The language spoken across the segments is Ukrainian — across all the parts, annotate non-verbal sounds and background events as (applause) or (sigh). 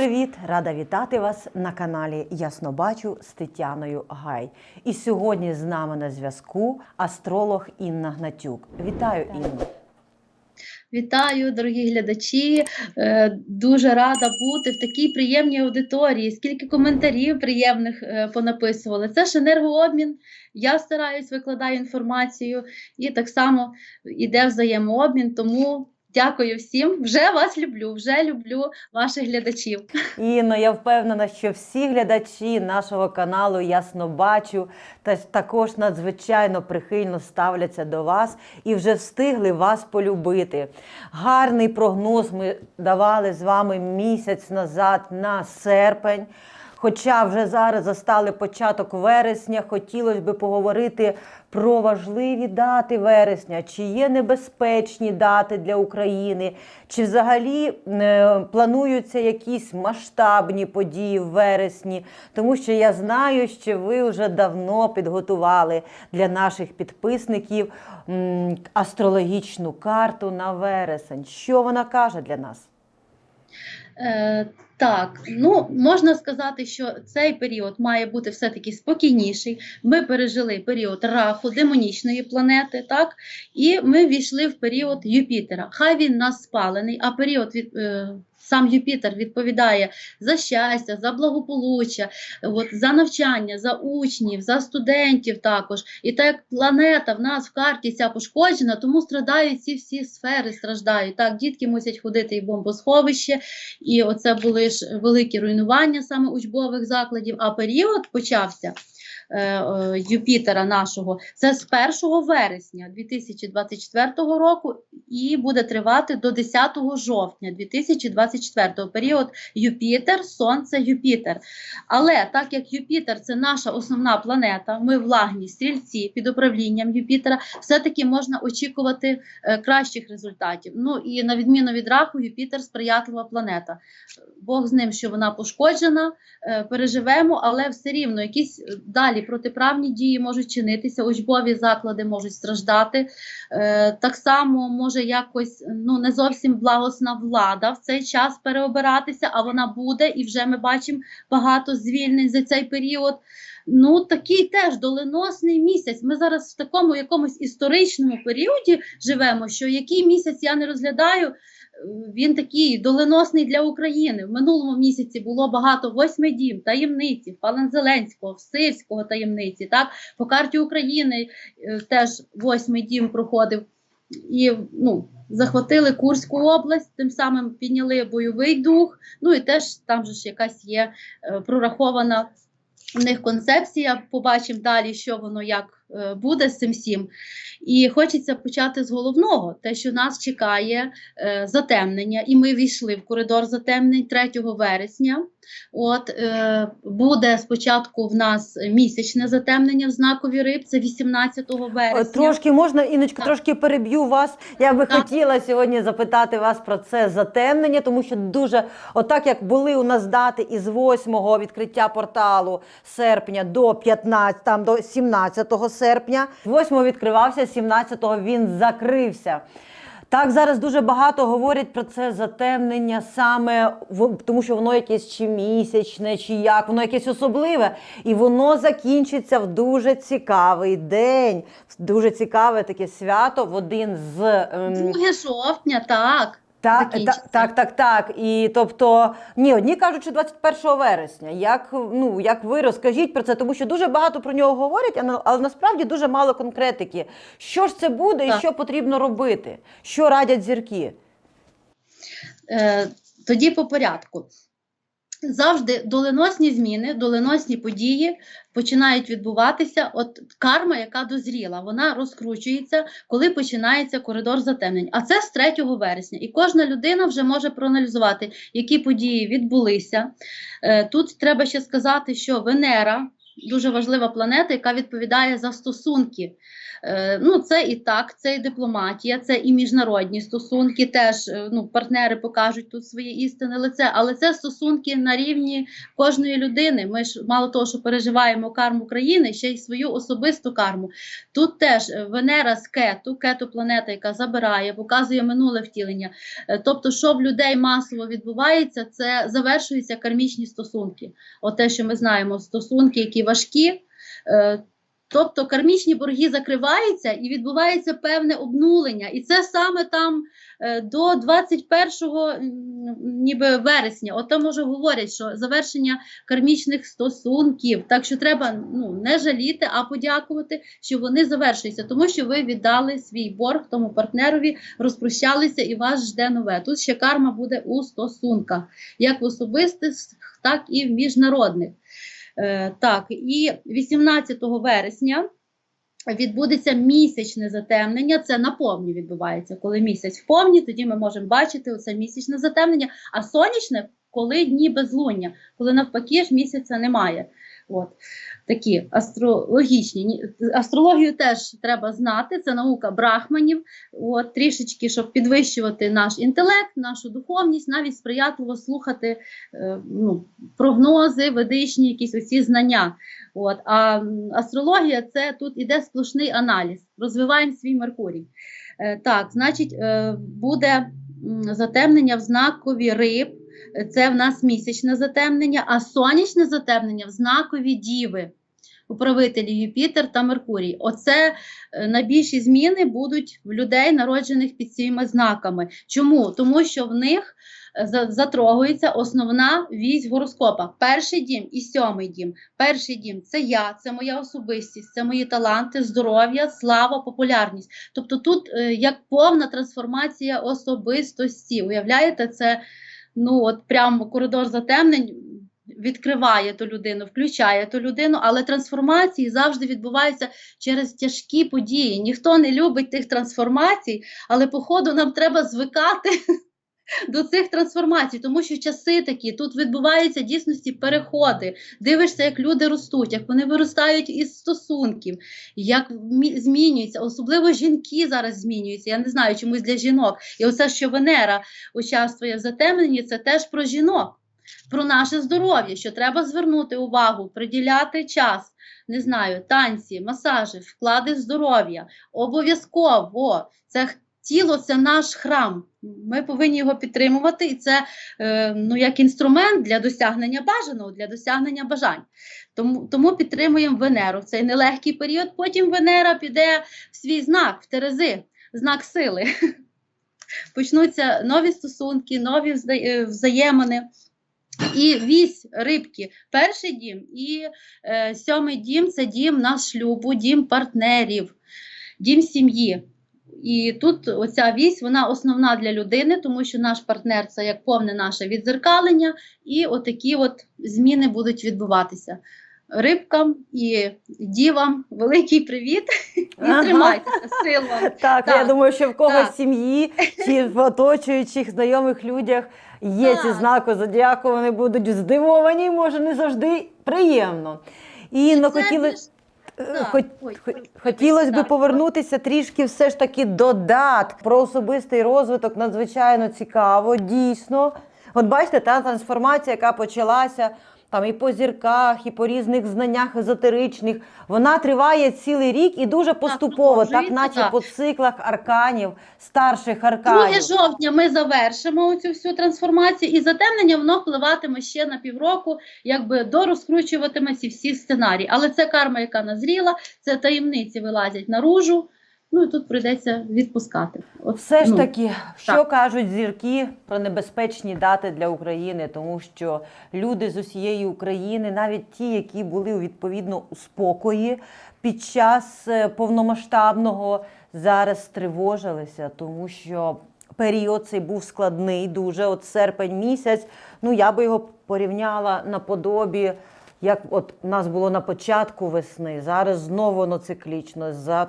привіт! Рада вітати вас на каналі Ясно Бачу з Тетяною Гай. І сьогодні з нами на зв'язку астролог Інна Гнатюк. Вітаю, Інно! Вітаю, дорогі глядачі. Е, Дуже рада бути в такій приємній аудиторії. Скільки коментарів приємних е, понаписували. Це ж енергообмін. Я стараюсь викладаю інформацію, і так само іде взаємообмін. Тому дякую всім. Вже вас люблю, вже люблю ваших глядачів. Інно, я впевнена, що всі глядачі нашого каналу Ясно Бачу та також надзвичайно прихильно ставляться до вас і вже встигли вас полюбити. Гарний прогноз ми давали з вами місяць назад на серпень. Хоча вже зараз застали початок вересня, хотілося б поговорити про важливі дати вересня, чи є небезпечні дати для України, чи взагалі е, плануються якісь масштабні події в вересні, тому що я знаю, що ви вже давно підготували для наших підписників астрологічну карту на вересень. Що вона каже для нас? Так, ну можна сказати, що цей період має бути все-таки спокійніший. Ми пережили період раху, демонічної планети, так, і ми війшли в період Юпітера. Хай він нас спалений, а період від. Е, Сам Юпітер відповідає за щастя, за благополуччя, от, за навчання, за учнів, за студентів також. І так як планета в нас в карті ця пошкоджена, тому страдають ці всі сфери, страждають. Так, дітки мусять ходити і в бомбосховище, і оце були ж великі руйнування саме учбових закладів. А період почався Юпітера нашого це з 1 вересня 2024 року і буде тривати до 10 жовтня 2024 період Юпітер, Сонце, Юпітер. Але так як Юпітер це наша основна планета, ми влагні стрільці під управлінням Юпітера, все-таки можна очікувати е, кращих результатів. Ну і на відміну від раху, Юпітер сприятлива планета. Бог з ним, що вона пошкоджена, е, переживемо, але все рівно якісь е, далі протиправні дії можуть чинитися, учбові заклади можуть страждати. Е, Так само може якось ну не зовсім благосна влада в цей час переобиратися, а вона буде, і вже ми бачимо багато звільнень за цей період. Ну, такий теж доленосний місяць. Ми зараз в такому якомусь історичному періоді живемо, що який місяць я не розглядаю, він такий доленосний для України. В минулому місяці було багато восьмий дім, таємниці, Палан Зеленського, Сирського таємниці. Так? По карті України е, теж восьмий дім проходив. І ну, захватили Курську область, тим самим підняли бойовий дух. Ну і теж там же ж якась є е, прорахована в них концепція. Побачимо далі, що воно як буде з цим всім. І хочеться почати з головного: те, що нас чекає е, затемнення, і ми війшли в коридор затемнень 3 вересня. От е, буде спочатку в нас місячне затемнення в знакові риб, це 18 вересня. Е, Трошки можна, Іночко, Так. трошки переб'ю вас. Я би Так. хотіла сьогодні запитати вас про це затемнення, тому що дуже, отак як були у нас дати із 8-го відкриття порталу серпня до 15, там до 17 серпня. 8-го відкривався, 17-го він закрився. Так, зараз дуже багато говорять про це затемнення саме тому, що воно якесь чи місячне, чи як, воно якесь особливе, і воно закінчиться в дуже цікавий день, дуже цікаве таке свято в один з ем, 2 жовтня, так. Так, та, так, так, так. І тобто, ні, одні кажуть, що 21 вересня. Як ну як ви розкажіть про це, тому що дуже багато про нього говорять, але насправді дуже мало конкретики. Що ж це буде і що потрібно робити? Що радять зірки? Е, тоді по порядку. Завжди доленосні зміни, доленосні події починають відбуватися. От карма, яка дозріла, вона розкручується, коли починається коридор затемнень. А це з 3 вересня. І кожна людина вже може проаналізувати, які події відбулися. Е, Тут треба ще сказати, що Венера дуже важлива планета, яка відповідає за стосунки. Е, Ну, це і так, це і дипломатія, це і міжнародні стосунки. Теж е, ну, партнери покажуть тут своє істинне лице, але це стосунки на рівні кожної людини. Ми ж мало того, що переживаємо карму країни, ще й свою особисту карму. Тут теж е, Венера з кету, кету планета, яка забирає, показує минуле втілення. Тобто, що в людей масово відбувається, це завершуються кармічні стосунки. От те, що ми знаємо, стосунки, які важкі. е, Тобто кармічні борги закриваються і відбувається певне обнулення. І це саме там е, до 21 м, ніби вересня. От там уже говорять, що завершення кармічних стосунків. Так що треба ну, не жаліти, а подякувати, що вони завершуються, тому що ви віддали свій борг тому партнерові, розпрощалися і вас жде нове. Тут ще карма буде у стосунках, як в особистих, так і в міжнародних. Е, так, і 18 вересня відбудеться місячне затемнення. Це на повні відбувається. Коли місяць в повні, тоді ми можемо бачити оце місячне затемнення, а сонячне, коли дні безлуння, коли навпаки ж місяця немає. От такі астрологічні. Астрологію теж треба знати, це наука брахманів. От трішечки, щоб підвищувати наш інтелект, нашу духовність, навіть сприятливо слухати е, ну, прогнози, ведичні, якісь оці знання. От, а астрологія це тут іде сплошний аналіз. Розвиваємо свій Меркурій. Е, так, значить, е, буде затемнення в знакові риб. Е, Це в нас місячне затемнення, а сонячне затемнення в знакові діви. Управителі Юпітер та Меркурій. Оце е, найбільші зміни будуть в людей, народжених під цими знаками. Чому? Тому що в них е, затрогується основна вісь гороскопа. Перший дім і сьомий дім. Перший дім це я, це моя особистість, це мої таланти, здоров'я, слава, популярність. Тобто тут як повна трансформація особистості. Уявляєте, це ну от прямо коридор затемнень. Відкриває ту людину, включає ту людину, але трансформації завжди відбуваються через тяжкі події. Ніхто не любить тих трансформацій, але по ходу нам треба звикати до цих трансформацій, тому що часи такі, тут відбуваються дійсності переходи. Дивишся, як люди ростуть, як вони виростають із стосунків, як змінюються, особливо жінки зараз змінюються. Я не знаю, чомусь для жінок. І оце, що Венера участвує в затемненні, це теж про жінок. Про наше здоров'я, що треба звернути увагу, приділяти час, не знаю, танці, масажі, вклади здоров'я. Обов'язково це тіло це наш храм. Ми повинні його підтримувати, і це е, ну, як інструмент для досягнення бажаного, для досягнення бажань. Тому, тому підтримуємо Венеру в цей нелегкий період. Потім Венера піде в свій знак, в Терези, знак сили. (laughs) Почнуться нові стосунки, нові е, взаємини. І вісь рибки, перший дім і е, сьомий дім це дім наш шлюбу, дім партнерів, дім сім'ї. І тут оця вісь вона основна для людини, тому що наш партнер це як повне наше відзеркалення, і отакі от зміни будуть відбуватися. Рибкам і дівам великий привіт і (laughs) Ага. тримайтеся, сил вам. (laughs) Так, я думаю, що в когось так. в сім'ї (laughs) чи в оточуючих знайомих людях є ці знаки зодіаку, вони будуть здивовані, може, не завжди приємно. І ну, Це хотіли, більш- так, ой, ой, хотілося б повернутися трішки все ж таки до дат. Про особистий розвиток надзвичайно цікаво, дійсно. От бачите, та трансформація, яка почалася там і по зірках, і по різних знаннях езотеричних, вона триває цілий рік і дуже поступово, так, продовжується, наче так. по циклах арканів, старших 2 жовтня ми завершимо цю всю трансформацію, і затемнення воно впливатиме ще на півроку, якби дорозкручуватиме ці всі сценарії. Але це карма, яка назріла, це таємниці вилазять наружу. Ну і тут прийдеться відпускати. От, Все ж ну, таки, що так. кажуть зірки про небезпечні дати для України, тому що люди з усієї України, навіть ті, які були відповідно у спокої під час е, повномасштабного, зараз стривожилися, тому що період цей був складний, дуже от серпень місяць. Ну я би його порівняла наподобі. Як от у нас було на початку весни, зараз знову воно циклічно за,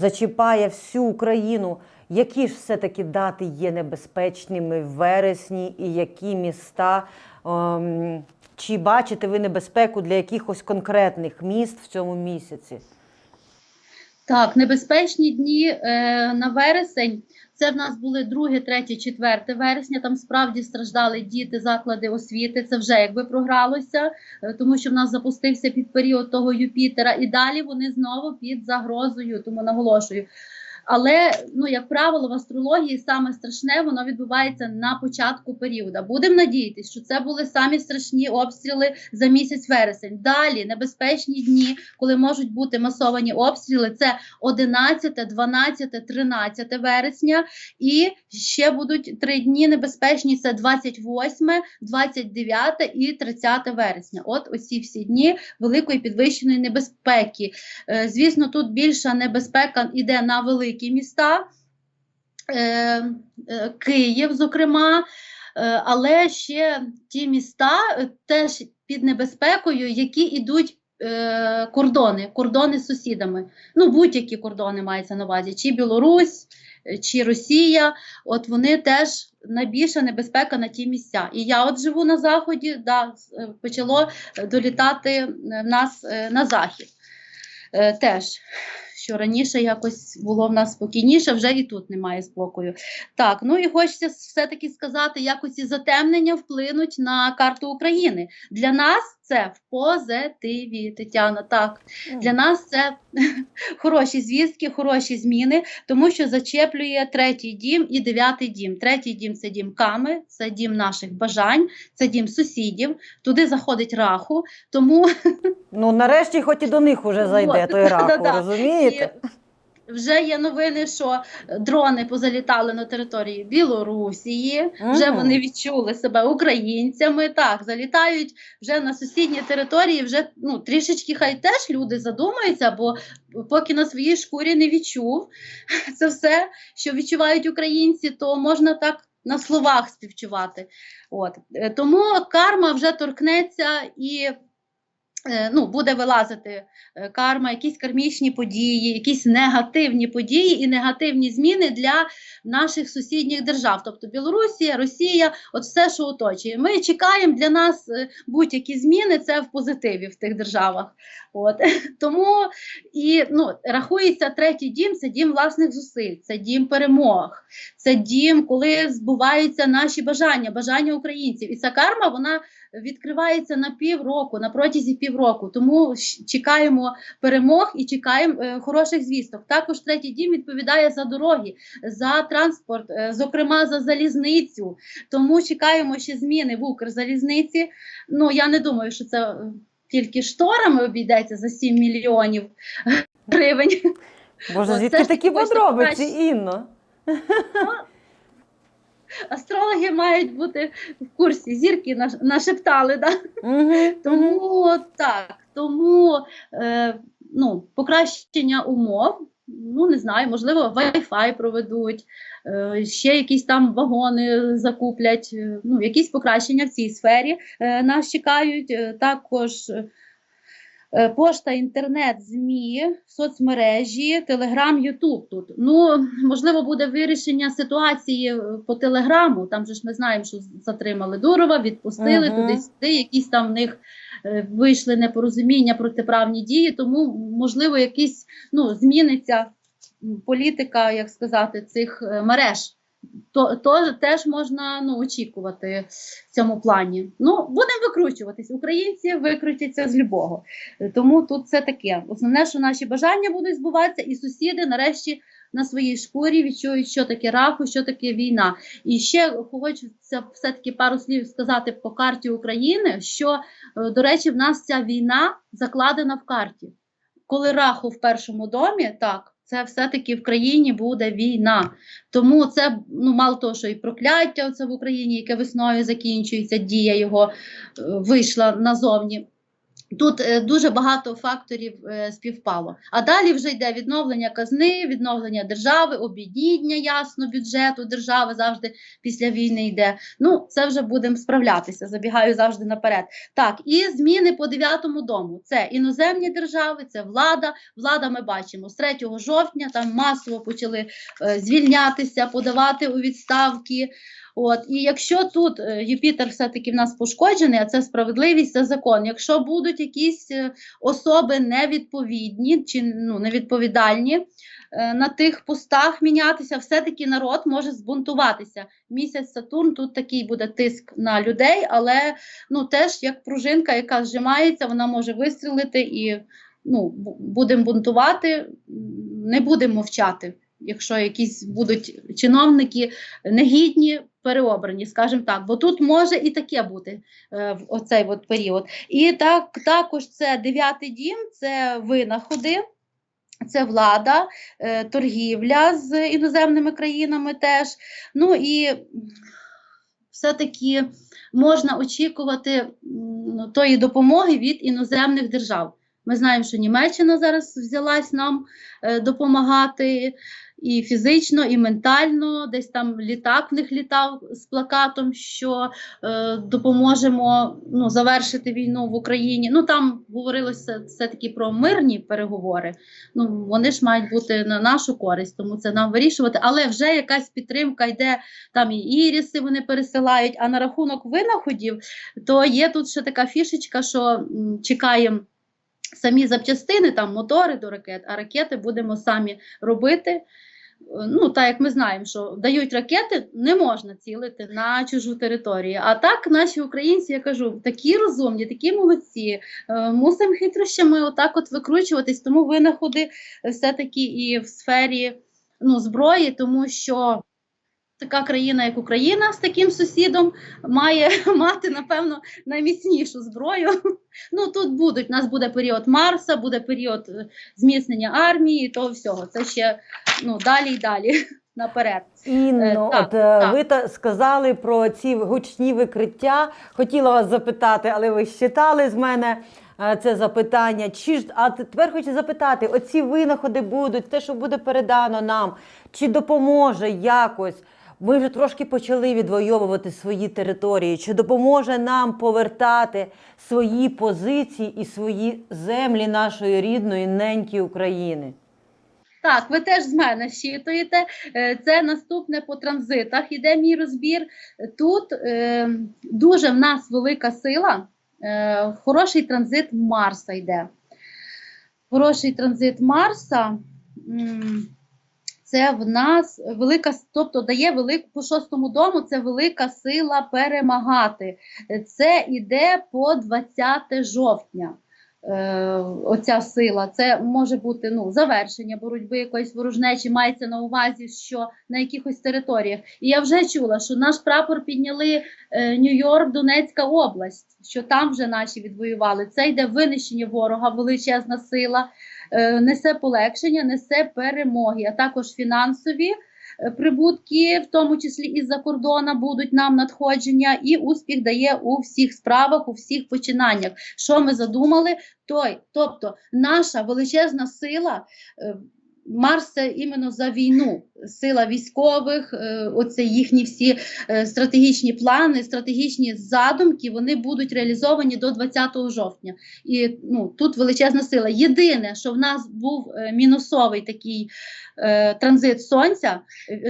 зачіпає всю Україну. Які ж все-таки дати є небезпечними в вересні, і які міста ем, Чи бачите ви небезпеку для якихось конкретних міст в цьому місяці? Так, небезпечні дні е, на вересень. Це в нас були 2, 3, 4 вересня. Там справді страждали діти, заклади освіти. Це вже якби програлося, е, тому що в нас запустився під період того Юпітера, і далі вони знову під загрозою, тому наголошую. Але ну, як правило, в астрології саме страшне воно відбувається на початку періоду. Будемо надіятися, що це були самі страшні обстріли за місяць вересень. Далі небезпечні дні, коли можуть бути масовані обстріли. Це 11, 12, 13 вересня. І ще будуть три дні небезпечні: це 28, 29 і 30 вересня. От оці всі дні великої підвищеної небезпеки. Е, Звісно, тут більша небезпека йде на великі міста, е, е, Київ, зокрема, е, але ще ті міста теж під небезпекою, які йдуть. Кордони, кордони з сусідами. Ну, будь-які кордони мається на увазі, чи Білорусь, чи Росія. От вони теж найбільша небезпека на ті місця. І я от живу на заході, да, почало долітати в нас на захід. Теж що раніше якось було в нас спокійніше, вже і тут немає спокою. Так, ну і хочеться все-таки сказати, якось і затемнення вплинуть на карту України. Для нас це в позитиві, Тетяна. Так, для нас це (laughs) хороші звістки, хороші зміни, тому що зачеплює третій дім і дев'ятий дім. Третій дім це дім ками, це дім наших бажань, це дім сусідів. Туди заходить раху. Тому Ну, нарешті, хоч і до них уже зайде той раху, (laughs) розумієте? Вже є новини, що дрони позалітали на території Білорусії. Вже вони відчули себе українцями. Так, залітають вже на сусідні території. Вже ну трішечки хай теж люди задумаються, бо поки на своїй шкурі не відчув (laughs) це все, що відчувають українці, то можна так. На словах співчувати. От. Е, Тому карма вже торкнеться і е, ну, буде вилазити е, карма, якісь кармічні події, якісь негативні події і негативні зміни для наших сусідніх держав, тобто Білорусія, Росія, от все, що оточує. Ми чекаємо для нас е, будь-які зміни, це в позитиві в тих державах. От. (laughs) Тому і ну, рахується третій дім це дім власних зусиль, це дім перемог, це дім, коли збуваються наші бажання, бажання українців. І ця карма вона відкривається на півроку, на протязі півроку. Тому чекаємо перемог і чекаємо е, хороших звісток. Також третій дім відповідає за дороги, за транспорт, е, зокрема за залізницю. Тому чекаємо ще зміни в Укрзалізниці. Ну я не думаю, що це е, тільки шторами обійдеться за 7 мільйонів гривень. Боже, звідки такі подробиці. Інно? Астрологи мають бути в курсі. Зірки нашептали. Да? Угу. Тому так, тому е, ну, покращення умов. Ну, не знаю, можливо, Wi-Fi проведуть, е, ще якісь там вагони закуплять. е, Ну, якісь покращення в цій сфері е, нас чекають. Також пошта, інтернет, ЗМІ, соцмережі, Телеграм, Ютуб тут. Ну, можливо, буде вирішення ситуації е, по телеграму. Там же ж ми знаємо, що затримали Дурова, відпустили Мгм. туди-сюди, якісь там в них е, вийшли непорозуміння, протиправні дії, тому можливо якісь ну, зміниться політика, як сказати, цих е, мереж. То, то теж можна ну, очікувати в цьому плані. Ну, будемо викручуватись. Українці викрутяться з любого. Тому тут це таке. Основне, що наші бажання будуть збуватися, і сусіди нарешті на своїй шкурі відчують, що таке раху, що таке війна. І ще хочеться все-таки пару слів сказати по карті України, що, е, до речі, в нас ця війна закладена в карті. Коли раху в першому домі, так, це все-таки в країні буде війна. Тому це ну, мало того, що і прокляття це в Україні, яке весною закінчується, дія його е, вийшла назовні. Тут е, дуже багато факторів е, співпало. А далі вже йде відновлення казни, відновлення держави, об'єднання ясно бюджету держави завжди після війни йде. Ну, це вже будемо справлятися. Забігаю завжди наперед. Так, і зміни по дев'ятому дому. Це іноземні держави, це влада. Влада ми бачимо з 3 жовтня. Там масово почали е, звільнятися, подавати у відставки. От, і якщо тут е, Юпітер все-таки в нас пошкоджений, а це справедливість, це закон. Якщо будуть якісь е, особи невідповідні чи ну, невідповідальні е, на тих постах мінятися, все-таки народ може збунтуватися. Місяць Сатурн тут такий буде тиск на людей, але ну, теж як пружинка, яка зжимається, вона може вистрілити і ну, будемо бунтувати, не будемо мовчати. Якщо якісь будуть чиновники негідні, переобрані, скажімо так, бо тут може і таке бути е, в оцей от період. І так, також це дев'ятий дім, це винаходи, це влада, е, торгівля з іноземними країнами теж. Ну і все-таки можна очікувати тої допомоги від іноземних держав. Ми знаємо, що Німеччина зараз взялась нам е, допомагати і фізично, і ментально. Десь там літак в них літав з плакатом, що е, допоможемо ну, завершити війну в Україні. Ну там говорилося все-таки про мирні переговори. Ну вони ж мають бути на нашу користь, тому це нам вирішувати. Але вже якась підтримка йде. Там і іріси вони пересилають. А на рахунок винаходів, то є тут ще така фішечка, що чекаємо. Самі запчастини, там мотори до ракет, а ракети будемо самі робити. Ну, так як ми знаємо, що дають ракети, не можна цілити на чужу територію. А так наші українці, я кажу, такі розумні, такі молодці. Е, Мусимо хитрощами отак от викручуватись, тому винаходи все-таки і в сфері ну, зброї, тому що така країна, як Україна, з таким сусідом має (laughs) мати, напевно, найміцнішу зброю. (laughs) Ну, тут будуть, у нас буде період Марса, буде період е, зміцнення армії, того всього. Це ще ну, далі і далі (laughs) наперед. Інно, Е, так, от е, так. ви та сказали про ці гучні викриття. Хотіла вас запитати, але ви щитали з мене це запитання. Чи ж а тепер хочу запитати: оці винаходи будуть, те, що буде передано нам, чи допоможе якось? Ми вже трошки почали відвоювати свої території. Чи допоможе нам повертати свої позиції і свої землі нашої рідної неньки України? Так, ви теж з мене щитуєте. Е, Це наступне по транзитах. Іде мій розбір. Тут е, дуже в нас велика сила. Е, хороший транзит Марса йде. Хороший транзит Марса. Це в нас велика, тобто дає велику по шостому дому, це велика сила перемагати. Це іде по 20 жовтня. Е, оця сила, це може бути ну, завершення боротьби якоїсь ворожнечі, мається на увазі, що на якихось територіях. І я вже чула, що наш прапор підняли е, Нью-Йорк, Донецька область, що там вже наші відвоювали. Це йде винищення ворога, величезна сила, е, несе полегшення, несе перемоги, а також фінансові. Е, Прибутки, в тому числі із-за кордона, будуть нам надходження, і успіх дає у всіх справах, у всіх починаннях. Що ми задумали, той. Тобто, наша величезна сила. Марс це іменно за війну, сила військових, е, оце їхні всі е, стратегічні плани, стратегічні задумки, вони будуть реалізовані до 20 жовтня. І ну, тут величезна сила. Єдине, що в нас був е, мінусовий такий транзит сонця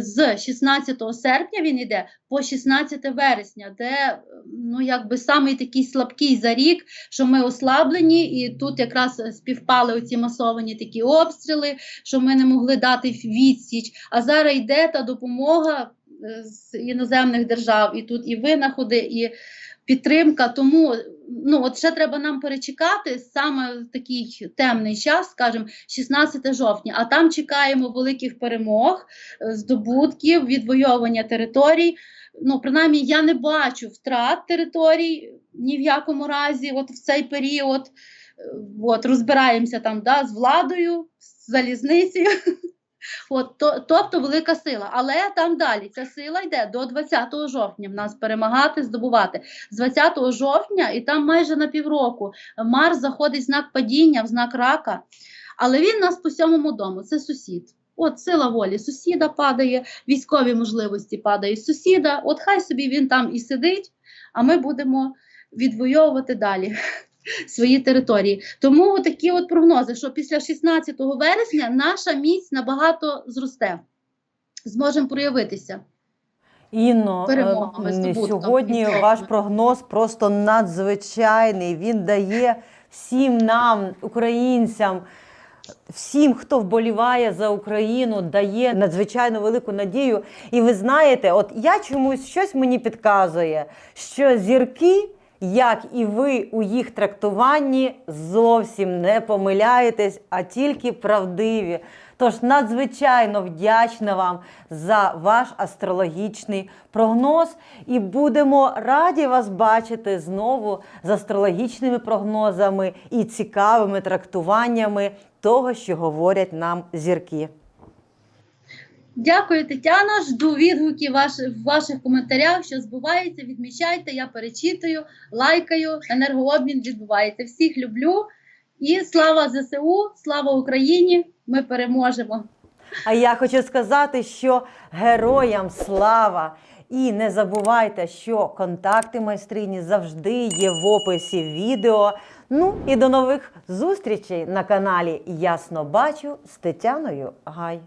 з 16 серпня він йде по 16 вересня, де ну, якби самий такий слабкий за рік, що ми ослаблені, і тут якраз співпали оці масовані такі обстріли, що ми не могли дати відсіч. А зараз йде та допомога е, з іноземних держав, і тут і винаходи, і підтримка. Тому ну, от ще треба нам перечекати саме в такий темний час, скажімо, 16 жовтня. А там чекаємо великих перемог, е, здобутків, відвоювання територій. Ну, принаймні, я не бачу втрат територій ні в якому разі, от в цей період. От, розбираємося там да, з владою, з залізницею. (laughs) От, то, тобто велика сила. Але там далі ця сила йде до 20 жовтня в нас перемагати, здобувати. З 20 жовтня і там майже на півроку Марс заходить в знак падіння, в знак рака. Але він нас по сьомому дому, це сусід. От сила волі сусіда падає, військові можливості падають сусіда. От хай собі він там і сидить, а ми будемо відвоювати далі свої території. Тому такі от прогнози, що після 16 вересня наша міць набагато зросте, зможемо проявитися. Інно, е, сьогодні ваш прогноз просто надзвичайний. Він дає всім нам, українцям, всім, хто вболіває за Україну, дає надзвичайно велику надію. І ви знаєте, от я чомусь щось мені підказує, що зірки. Як і ви у їх трактуванні зовсім не помиляєтесь, а тільки правдиві. Тож надзвичайно вдячна вам за ваш астрологічний прогноз, і будемо раді вас бачити знову з астрологічними прогнозами і цікавими трактуваннями того, що говорять нам зірки. Дякую, Тетяна. Жду відгуків ваш, ваших коментарях, що збувається. Відмічайте, я перечитую, лайкаю. Енергообмін відбувається. Всіх люблю. І слава ЗСУ, слава Україні! Ми переможемо. А я хочу сказати, що героям слава! І не забувайте, що контакти майстрині завжди є в описі відео. Ну і до нових зустрічей на каналі Ясно Бачу з Тетяною Гай.